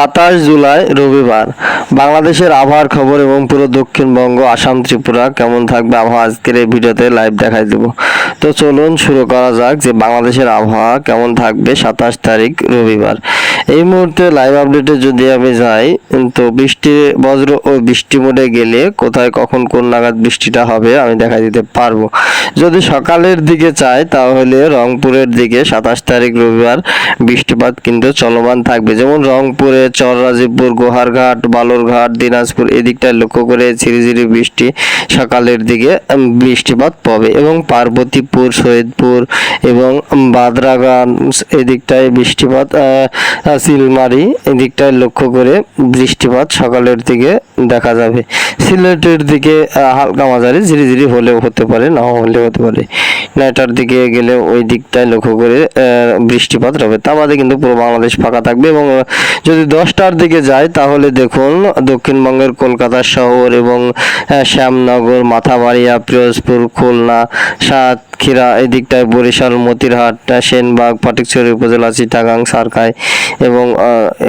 সাতাশ জুলাই রবিবার। বাংলাদেশের আবহাওয়ার খবর এবং পুরো দক্ষিণবঙ্গ, আসাম, ত্রিপুরা কেমন থাকবে? আবহাওয়া আজকের এই ভিডিওতে লাইভ দেখাই দেবো। তো চলুন শুরু করা যাক যে বাংলাদেশের আবহাওয়া কেমন থাকবে সাতাশ তারিখ রবিবার। এই মুহূর্তে লাইভ আপডেটে যদি আমি যাই, তো বৃষ্টি, বজ্র ও বৃষ্টি মোডে গেলে কোথায় কখন কোন নাগাদ বৃষ্টিটা হবে আমি দেখা দিতে পারব। যদি সকালের দিকে চাই, তাহলে রংপুরের দিকে সাতাশ তারিখ রবিবার বৃষ্টিপাত কিন্তু চলমান থাকবে। যেমন রংপুরে চররাজীবপুর, গোহারঘাট, বালুরঘাট, দিনাজপুর এদিকটায় লক্ষ্য করে ঝিরিঝিরি বৃষ্টি সকালের দিকে বৃষ্টিপাত পাবে এবং পার্বতীপুর সৈয়দপুর এবং বাদরাগঞ্জ এদিকটায় বৃষ্টিপাত সিলমারি এদিকটায় লক্ষ্য করে বৃষ্টিপাত সকালের দিকে দেখা যাবে। সিলেটের দিকে হালকা মাঝারি, ঝিরিঝিরি হলেও হতে পারে নাও হলেও হতে পারে। নয়টার দিকে গেলে ওই দিকটায় লক্ষ্য করে বৃষ্টিপাত হবে। তা বাদে কিন্তু পুরো বাংলাদেশ ফাঁকা থাকবে এবং যদি দশটার দিকে যায় তাহলে দেখুন, দক্ষিণবঙ্গের কলকাতা শহর এবং শ্যামনগর, মাথাবাড়িয়া, পিরোজপুর, খুলনা সাতক্ষীরা এই দিকটায় বরিশাল, মতিরহাট, সেনবাগ ফটিকছড়ি উপজেলা, চিটাগাং সারকাই এবং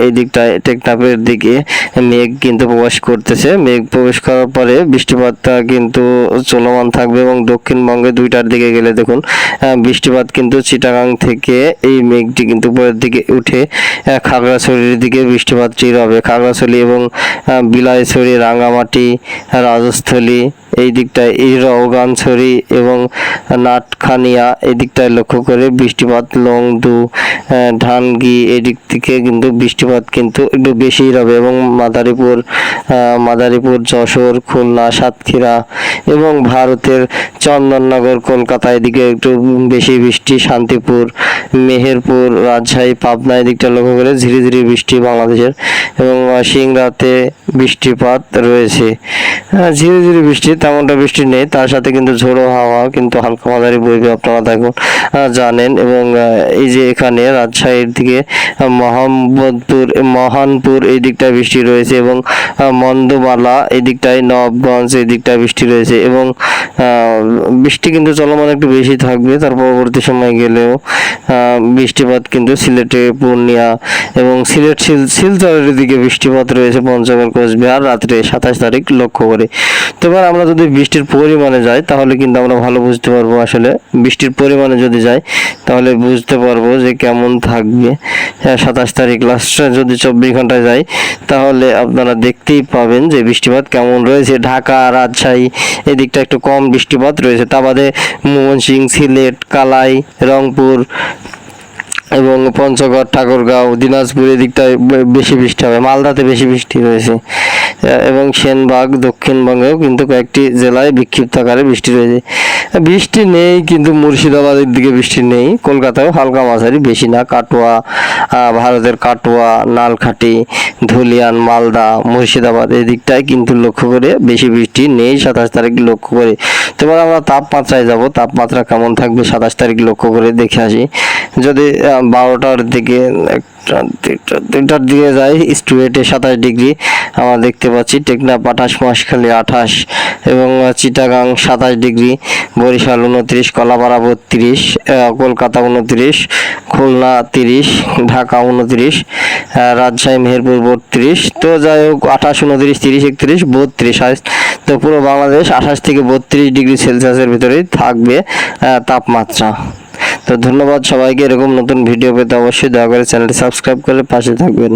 এই দিকটায় টেকনাফের দিকে মেঘ কিন্তু প্রবেশ করতেছে। মেঘ প্রবেশ করার পরে বৃষ্টিপাতটা কিন্তু চলমান থাকবে এবং দক্ষিণবঙ্গে দুইটার দিকে গেলে দেখুন বৃষ্টিপাত কিন্তু চিটাগাং থেকে এই মেঘটি কিন্তু উপরের দিকে উঠে খাগড়াছড়ির দিকে বৃষ্টিপাতটি হবে। খাগড়াছড়ি এবং বিলাইছড়ি, রাঙ্গামাটি, রাজস্থলী এই দিকটায় এই রওগানছড়ি এবং নাটখানিয়া এই দিকটায় লক্ষ্য করে বৃষ্টিপাত, লংদু ধানগি এই দিক থেকে কিন্তু বৃষ্টিপাত কিন্তু একটু বেশিই হবে এবং মাদারীপুর মাদারীপুর, যশোর, খুলনা, সাতক্ষীরা এবং ভারতের চন্দননগর, কলকাতা এদিকে একটু বেশি বৃষ্টি, শান্তিপুর, মেহেরপুর, রাজশাহী, পাবনা এদিকটা লক্ষ্য করে ধীরে ধীরে বৃষ্টি বাংলাদেশের এবং সিংড়াতে বৃষ্টিপাত রয়েছে। ধীরে ধীরে বৃষ্টি তেমনটা বৃষ্টি নেই, তার সাথে কিন্তু ঝোড়ো হাওয়া, কিন্তু হালকা মাঝারি বইবে আপনারা দেখুন জানেন এবং এই যে এখানে রাজশাহীর দিকে মোহাম্মদপুর, মহানপুর এই দিকটায় বৃষ্টি রয়েছে এবং মন্দমালা এই দিকটায় নবগঞ্জ এই দিকটায় বৃষ্টি রয়েছে এবং বৃষ্টি কিন্তু চলমান একটু বেশি থাকবে, তার পরবর্তী সময় গেলেও বৃষ্টিপাত কিন্তু সিলেটে, পূর্ণিয়া এবং সিলেট শিল, শিলচরের দিকে বৃষ্টিপাত রয়েছে পঞ্চগড়, কোচবিহার, রাত্রে সাতাশ তারিখ লক্ষ্য করে। তো এবার আমরা যদি বৃষ্টির পরিমাণে যাই তাহলে কিন্তু আমরা ভালো বুঝতে পারব আসলে। বৃষ্টির পরিমাণে যদি যাই তাহলে বুঝতে পারব যে কেমন থাকবে। হ্যাঁ সাতাশ তারিখ লাস্টে যদি চব্বিশ ঘন্টায় যাই তাহলে আপনারা দেখতেই পাবেন যে বৃষ্টিপাত কেমন রয়েছে। ঢাকা, রাজশাহী, এদিকটা একটু কম বৃষ্টিপাত রয়েছে। তা বাদে ময়মনসিংহ সিলেট, কালাই, রংপুর এবং পঞ্চগড়, ঠাকুরগাঁও, দিনাজপুর, এদিকটায় বেশি বৃষ্টি হবে। মালদাতে বেশি বৃষ্টি রয়েছে। এবং সেনবাগ, দক্ষিণবঙ্গেও কিন্তু কয়েকটি জেলায় বিক্ষিপ্ত আকারে বৃষ্টি রয়েছে। বৃষ্টি নেই, কিন্তু মুর্শিদাবাদের দিকে বৃষ্টি নেই। কলকাতায়ও হালকা মাঝারি বেশি না কাটোয়া ভারতের কাটোয়া, নালখাটি, ধুলিয়ান, মালদা, মুর্শিদাবাদ, এই দিকটায় কিন্তু লক্ষ্য করে বেশি বৃষ্টি নেই, সাতাশ তারিখ লক্ষ্য করে। তোমার আমরা তাপমাত্রায় যাব, তাপমাত্রা কেমন থাকবে সাতাশ তারিখ লক্ষ্য করে দেখে আসি। যদি বারোটার দিকে দুইটার দিকে যাই স্টুয়েটে সাতাশ ডিগ্রি, আমরা দেখতে পাচ্ছি টেকনাফ আঠাশ মহেশখালী আঠাশ, এবং চিটাগাং সাতাশ ডিগ্রি, বরিশাল উনত্রিশ কলাপাড়া বত্রিশ কলকাতা উনত্রিশ, খুলনা তিরিশ, ঢাকা উনত্রিশ রাজশাহী, মেহেরপুর বত্রিশ, তো যাই হোক, আঠাশ, উনত্রিশ, তিরিশ, একত্রিশ, বত্রিশ তো পুরো বাংলাদেশ আঠাশ থেকে বত্রিশ ডিগ্রি সেলসিয়াসের ভিতরেই থাকবে তাপমাত্রা। তো ধন্যবাদ সবাইকে, এরকম নতুন ভিডিও পেতে অবশ্যই দয়া করে চ্যানেলটি সাবস্ক্রাইব করে পাশে থাকবেন।